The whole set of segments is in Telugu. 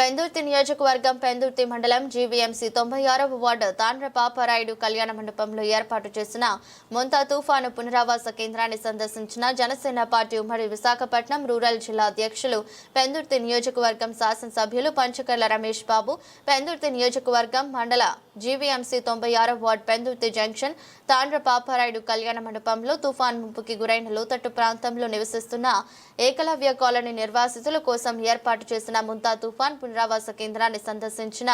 పెందుర్తి నియోజకవర్గం పెందుర్తి మండలం జీవీఎంసీ తొంభై ఆరవ వార్డు తాండ్రపాపరాయుడు కళ్యాణ మండపంలో ఏర్పాటు చేసిన ముంతా తుఫాను పునరావాస కేంద్రాన్ని సందర్శించిన జనసేన పార్టీ ఉమ్మడి విశాఖపట్నం రూరల్ జిల్లా అధ్యక్షులు పెందుర్తి నియోజకవర్గం శాసనసభ్యులు పంచకర్ల రమేష్ బాబు పెందుర్తి నియోజకవర్గం మండల జీవీఎంసీ తొంభై ఆరవ వార్డు పెందుర్తి జంక్షన్ తాండ్ర పాపారాయుడు కళ్యాణ మండపంలో తుఫాన్ ముంపుకి గురైన లోతట్టు ప్రాంతంలో నివసిస్తున్న ఏకలవ్య కాలనీ నిర్వాసితుల కోసం ఏర్పాటు చేసిన ముంతా తుఫాన్ పునరావాస కేంద్రాన్ని సందర్శించిన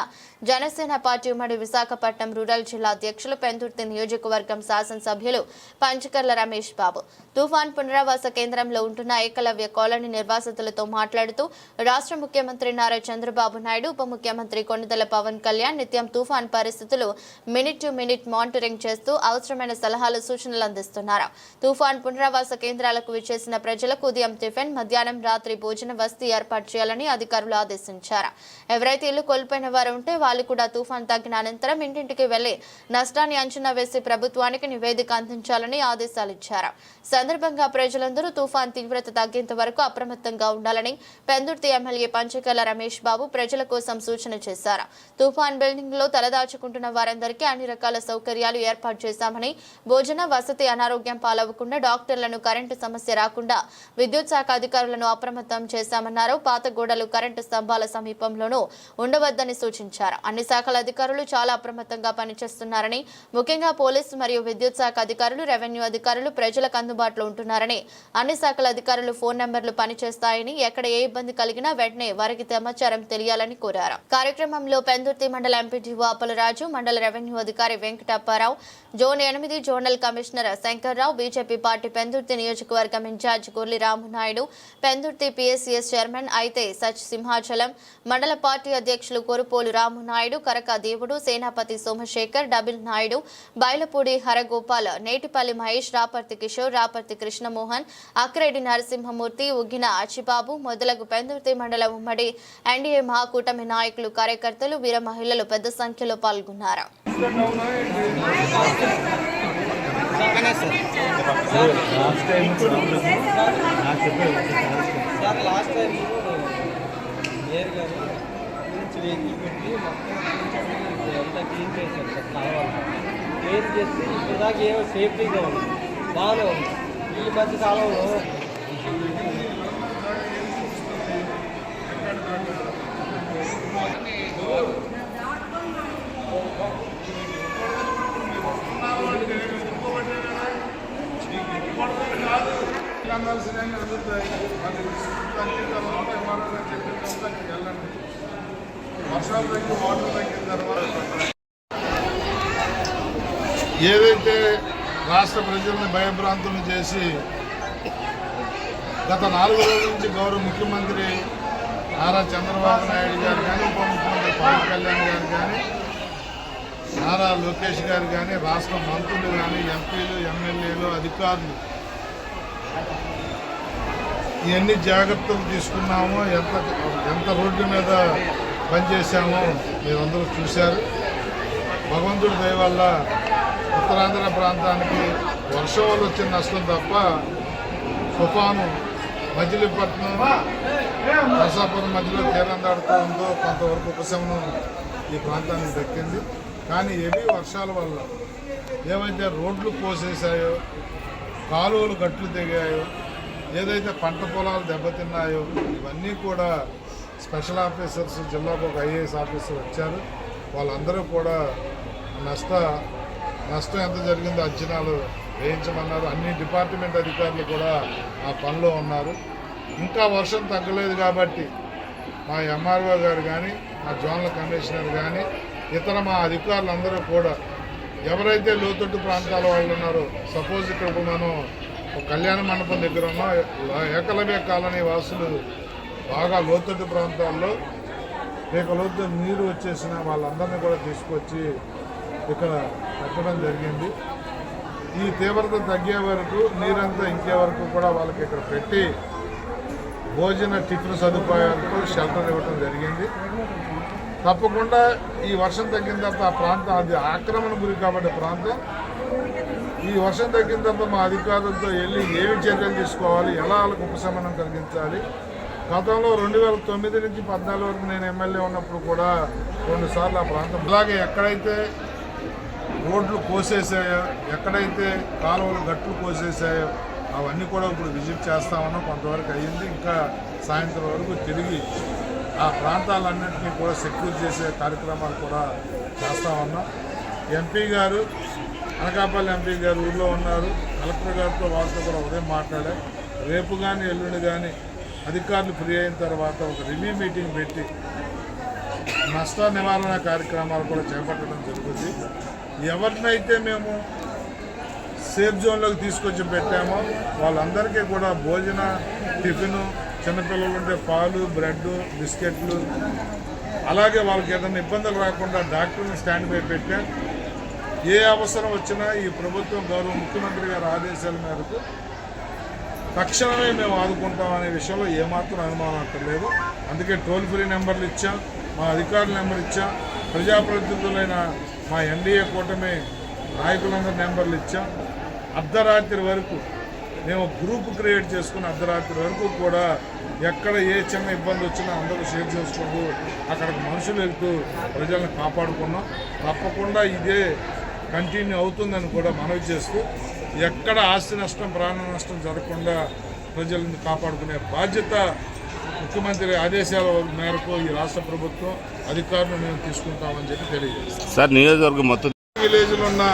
జనసేన పార్టీ ఉమ్మడి విశాఖపట్నం రూరల్ జిల్లా అధ్యక్షులు పెందుర్తి నియోజకవర్గం శాసనసభ్యులు పంచకర్ల రమేష్ బాబు. తుఫాన్ పునరావాస కేంద్రంలో ఉంటున్న ఏకలవ్య కాలనీ నిర్వాసితులతో మాట్లాడుతూ రాష్ట్ర ముఖ్యమంత్రి నారా చంద్రబాబు నాయుడు ఉప ముఖ్యమంత్రి కొణిదెల పవన్ కళ్యాణ్ నిత్యం తుఫాన్ పరిస్థితులు మినిట్ టు మినిట్ మానిటరింగ్ చేస్తూ అవసరమైన సలహాలు సూచనలు అందిస్తున్నారు. తుఫాన్ పునరావాస కేంద్రాలకు విచ్చేసిన ప్రజలకు ఉదయం టిఫిన్ మధ్యాహ్నం రాత్రి భోజన వసతి ఏర్పాటు చేయాలని అధికారులు ఆదేశించారు. ఎవరైతే ఇల్లు కోల్పోయిన వారు ఉంటే వాళ్ళు కూడా తుఫాన్ తగ్గిన అనంతరం ఇంటింటికి వెళ్ళి నష్టాన్ని అంచనా వేసి ప్రభుత్వానికి నివేదిక అందించాలని ఆదేశాలు ఇచ్చారు. సందర్భంగా ప్రజలందరూ తుఫాన్ తీవ్రత తగ్గేంత వరకు అప్రమత్తంగా ఉండాలని పెందుర్తి ఎమ్మెల్యే పంచకల రమేష్ బాబు ప్రజల కోసం సూచన చేశారు. తుఫాన్ బిల్డింగ్లో తలదాచుకుంటున్న వారందరికీ అన్ని రకాల సౌకర్యాలు ఏర్పాటు చేశామని భోజన వసతి అనారోగ్యం పాలవకుండా డాక్టర్లను కరెంటు సమస్య రాకుండా విద్యుత్ శాఖ అధికారులను అప్రమత్తం చేశామన్నారు. పాత గోడలు కరెంటు స్తంభాల సమీపంలోనూ ఉండవద్దని సూచించారు. అన్ని శాఖల అధికారులు చాలా అప్రమత్తంగా పనిచేస్తున్నారని ముఖ్యంగా పోలీసు మరియు విద్యుత్ శాఖ అధికారులు రెవెన్యూ అధికారులు ప్రజలకు అందుబాటులో ఉంటున్నారని అన్ని శాఖల అధికారులు ఫోన్ నెంబర్లు పనిచేస్తాయని ఎక్కడ ఏ ఇబ్బంది కలిగినా వెంటనే వారికి సమాచారం తెలియాలని కోరారు. కార్యక్రమంలో పెందుర్తి మండల ఎంపీటీఓ అప్పలరాజు మండల రెవెన్యూ అధికారి వెంకటప్పారావు జోన్ ఎనిమిది zonal commissioner Shankarrao BJP party Pendurthi నియోజకవర్గం incharge Gorli Ramanaidu Pendurthi PSCS chairman అయితే సచ్ సింహాచలం మండల పార్టీ అధ్యక్షులు కొరుపోలు రామునాయుడు కరక దేవుడు సేనాపతి సోమశేఖర్ డబిల్ నాయుడు బైలపూడి హరగోపాల్ నేటిపల్లి మహేష్ రాపర్తి కిషోర్ రాపర్తి కృష్ణమోహన్ అక్రెడ్డి నరసింహమూర్తి ఉగ్గిన అచిబాబు మొదలగు పెందుర్తి మండల ఉమ్మడి ఎన్డీఏ మహాకూటమి నాయకులు కార్యకర్తలు వీర మహిళలు పెద్ద సంఖ్యలో పాల్గొన్నారు. సార్ లాస్ట్ టైం మేయర్ గారు నుంచి వెహికల్ పెట్టి మొత్తం అంతా క్లీన్ చేశారు సార్ కావాలి. క్లీన్ చేసి ఇప్పుడు దాకా ఏమో సేఫ్టీగా ఉంది. బాగానే ఉంది. ఈ మధ్య కాలంలో అనాల్సిన అందుతాయి అది తగ్గిన తర్వాత ఎంఆర్ఓ గారు చెప్పిన తర్వాత అక్కడికి వెళ్ళండి వర్షాలు తగ్గి వాటర్ తగ్గిన తర్వాత ఏదైతే రాష్ట్ర ప్రజల్ని భయభ్రాంతులు చేసి గత నాలుగు రోజుల నుంచి గౌరవ ముఖ్యమంత్రి నారా చంద్రబాబు నాయుడు గారు కానీ ఉప ముఖ్యమంత్రి పవన్ కళ్యాణ్ గారు కానీ నారా లోకేష్ గారు కానీ రాష్ట్ర మంత్రులు కానీ ఎంపీలు ఎమ్మెల్యేలు అధికారులు ఎన్ని జాగ్రత్తలు తీసుకున్నామో ఎంత ఎంత రోడ్డు మీద పనిచేశామో. మీరందరూ చూశారు. భగవంతుడి దయ వల్ల ఉత్తరాంధ్ర ప్రాంతానికి వర్షం వల్ల వచ్చిన నష్టం తప్ప తుఫాను మజిలీపట్నం నరసాపురం మధ్యలో తీరం దాడుతూ ఉందో కొంతవరకు ఉపశమనం ఈ ప్రాంతానికి దక్కింది. కానీ హెవీ వర్షాల వల్ల ఏవైతే రోడ్లు పోసేసాయో కాలువలు గట్లు తెగాయో ఏదైతే పంట పొలాలు దెబ్బతిన్నాయో ఇవన్నీ కూడా స్పెషల్ ఆఫీసర్స్ జిల్లాకు ఒక ఐఏఎస్ ఆఫీసర్ వచ్చారు. వాళ్ళందరూ కూడా నష్ట నష్టం ఎంత జరిగిందో అంచనాలు వేయించమన్నారు. అన్ని డిపార్ట్మెంట్ అధికారులు కూడా ఆ పనిలో ఉన్నారు. ఇంకా వర్షం తగ్గలేదు కాబట్టి మా ఎంఆర్ఓ గారు కానీ మా జోనల్ కమిషనర్ కానీ ఇతర మా అధికారులందరూ కూడా ఎవరైతే లోతట్టు ప్రాంతాల వాళ్ళు ఉన్నారో సపోజ్ ఇక్కడ మనం ఒక కళ్యాణ మండపం దగ్గర ఉన్న. ఏకలవ్య కాలనీ వాసులు బాగా లోతట్టు ప్రాంతాల్లో ఇక లోతు నీరు వచ్చేసిన వాళ్ళందరినీ కూడా తీసుకొచ్చి ఇక్కడ పెట్టడం జరిగింది. ఈ తీవ్రత తగ్గే వరకు నీరంతా ఇంకే వరకు కూడా వాళ్ళకి ఇక్కడ పెట్టి భోజన టిఫిన్ సదుపాయాలతో షెల్టర్ ఇవ్వడం జరిగింది. తప్పకుండా ఈ వర్షం తగ్గిన తర్వాత ఆ ప్రాంతం అది ఆక్రమణ గురి కాబట్టి ప్రాంతం. ఈ వర్షం తగ్గిన తర్వాత మా అధికారులతో వెళ్ళి ఏమి చర్యలు తీసుకోవాలి ఎలా వాళ్ళకు ఉపశమనం కలిగించాలి గతంలో రెండు వేల తొమ్మిది నుంచి పద్నాలుగు వరకు నేను ఎమ్మెల్యే ఉన్నప్పుడు కూడా రెండుసార్లు ఆ ప్రాంతం అలాగే ఎక్కడైతే రోడ్లు కోసేసాయో ఎక్కడైతే కాలువలు గట్లు కోసేసాయో అవన్నీ కూడా ఇప్పుడు విజిట్ చేస్తా ఉన్నాం కొంతవరకు అయ్యింది. ఇంకా సాయంత్రం వరకు తిరిగి ఆ ప్రాంతాలన్నింటినీ కూడా సెక్యూర్ చేసే కార్యక్రమాలు కూడా చేస్తా ఉన్నాం ఎంపీ గారు అనకాపల్లి ఎంపీ గారు ఊళ్ళో ఉన్నారు. కలెక్టర్ గారితో వాళ్ళతో కూడా ఉదయం మాట్లాడారు రేపు కానీ ఎల్లుండి కానీ అధికారులు ఫ్రీ అయిన తర్వాత ఒక రివ్యూ మీటింగ్ పెట్టి నష్ట నివారణ కార్యక్రమాలు కూడా చేపట్టడం జరుగుతుంది. ఎవరినైతే మేము సేఫ్ జోన్లోకి తీసుకొచ్చి పెట్టామో వాళ్ళందరికీ కూడా భోజన టిఫిన్ చిన్నపిల్లలు ఉంటే పాలు బ్రెడ్ బిస్కెట్లు అలాగే వాళ్ళకి ఏదైనా ఇబ్బందులు రాకుండా డాక్టర్ని స్టాండ్ బై పెట్టాం. ఏ అవసరం వచ్చినా ఈ ప్రభుత్వం గౌరవ ముఖ్యమంత్రి గారి ఆదేశాల మేరకు తక్షణమే మేము ఆదుకుంటాం అనే విషయంలో ఏమాత్రం అనుమానం అక్కర్లేదు. అందుకే టోల్ ఫ్రీ నెంబర్లు ఇచ్చాం మా అధికారుల నెంబర్ ఇచ్చాం ప్రజాప్రతినిధులైన మా ఎన్డీఏ కూటమి నాయకులందరి నెంబర్లు ఇచ్చాం. అర్ధరాత్రి వరకు మేము గ్రూప్ క్రియేట్ చేసుకుని అర్ధరాత్రి వరకు కూడా ఎక్కడ ఏ చిన్న ఇబ్బంది వచ్చినా అందరూ షేర్ చేసుకుంటూ అక్కడికి మనుషులు వెళ్తూ ప్రజలను కాపాడుకున్నాం. తప్పకుండా ఇదే కంటిన్యూ అవుతుందని కూడా మనవి చేస్తూ ఎక్కడ ఆస్తి నష్టం ప్రాణ నష్టం జరగకుండా ప్రజలను కాపాడుకునే బాధ్యత ముఖ్యమంత్రి ఆదేశాల మేరకు ఈ రాష్ట్ర ప్రభుత్వం అధికారులు మేము తీసుకుంటామని చెప్పి తెలియజేస్తాం. సార్ నియోజకవర్గం మొత్తం విలేజ్లో ఉన్న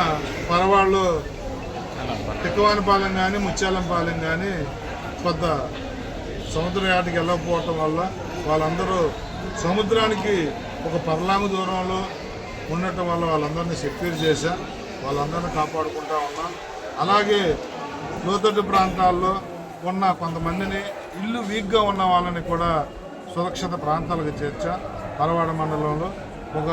పరవాళ్ళు తిక్కవానిపాలెం కానీ ముత్యాలంపాలెం కానీ కొంత సముద్ర యాటికి వెళ్ళకపోవటం వల్ల వాళ్ళందరూ సముద్రానికి ఒక పర్లాంగు దూరంలో ఉండటం వల్ల వాళ్ళందరినీ సెక్యూర్ చేశా. వాళ్ళందరినీ కాపాడుకుంటా ఉన్నాం. అలాగే లోతట్టు ప్రాంతాల్లో ఉన్న కొంతమందిని ఇల్లు వీక్గా ఉన్న వాళ్ళని కూడా సురక్షిత ప్రాంతాలకు చేర్చా. పలవాడ మండలంలో ఒక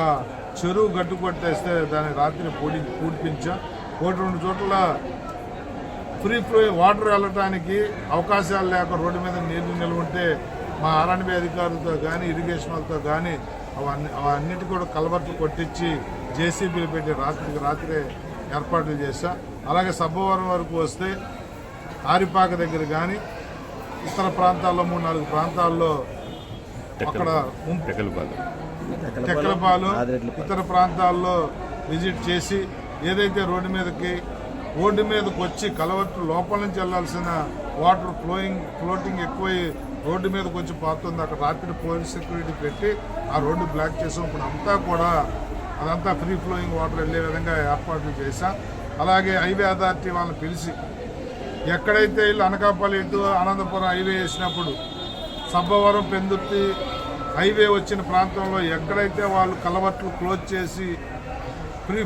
చెరువు గట్టు కొట్టేస్తే దాన్ని రాత్రి పూడి పూడిపించా. ఒకటి రెండు చోట్ల ఫ్రీ ఫ్లో వాటర్ వెళ్ళటానికి అవకాశాలు లేక రోడ్డు మీద నీళ్ళు నిలవంటే ఉంటే మా ఆర్ఎండ్బి అధికారులతో కానీ ఇరిగేషన్ వాళ్ళతో కానీ అవన్నీ అవన్నిటి కూడా కలవర్ట్లు కొట్టించి జేసీబీలు పెట్టి రాత్రికి రాత్రే ఏర్పాట్లు చేశా. అలాగే సబ్బవరం వరకు వస్తే ఆరిపాక దగ్గర కానీ ఇతర ప్రాంతాల్లో మూడు నాలుగు ప్రాంతాల్లో అక్కడ టెక్కలపాలు. ఇతర ప్రాంతాల్లో విజిట్ చేసి ఏదైతే రోడ్డు మీదకి రోడ్డు మీదకి వచ్చి కలవట్టు లోపల నుంచి వెళ్ళాల్సిన వాటర్ ఫ్లోయింగ్ ఫ్లోటింగ్ ఎక్కువై రోడ్డు మీదకి వచ్చి పోతుంది. అక్కడ రాత్రి పోలీస్ సెక్యూరిటీ పెట్టి ఆ రోడ్డు బ్లాక్ చేసాం. ఇప్పుడు అంతా కూడా అదంతా ఫ్రీ ఫ్లోయింగ్ వాటర్ వెళ్ళే విధంగా ఏర్పాట్లు చేశాం. అలాగే హైవే అథారిటీ వాళ్ళని పిలిచి ఎక్కడైతే వీళ్ళు అనకాపల్లి ఇటు అనంతపురం హైవే వేసినప్పుడు సబ్బవరం పెందుర్తి హైవే వచ్చిన ప్రాంతంలో ఎక్కడైతే వాళ్ళు కలవట్లు క్లోజ్ చేసి ఫ్రీ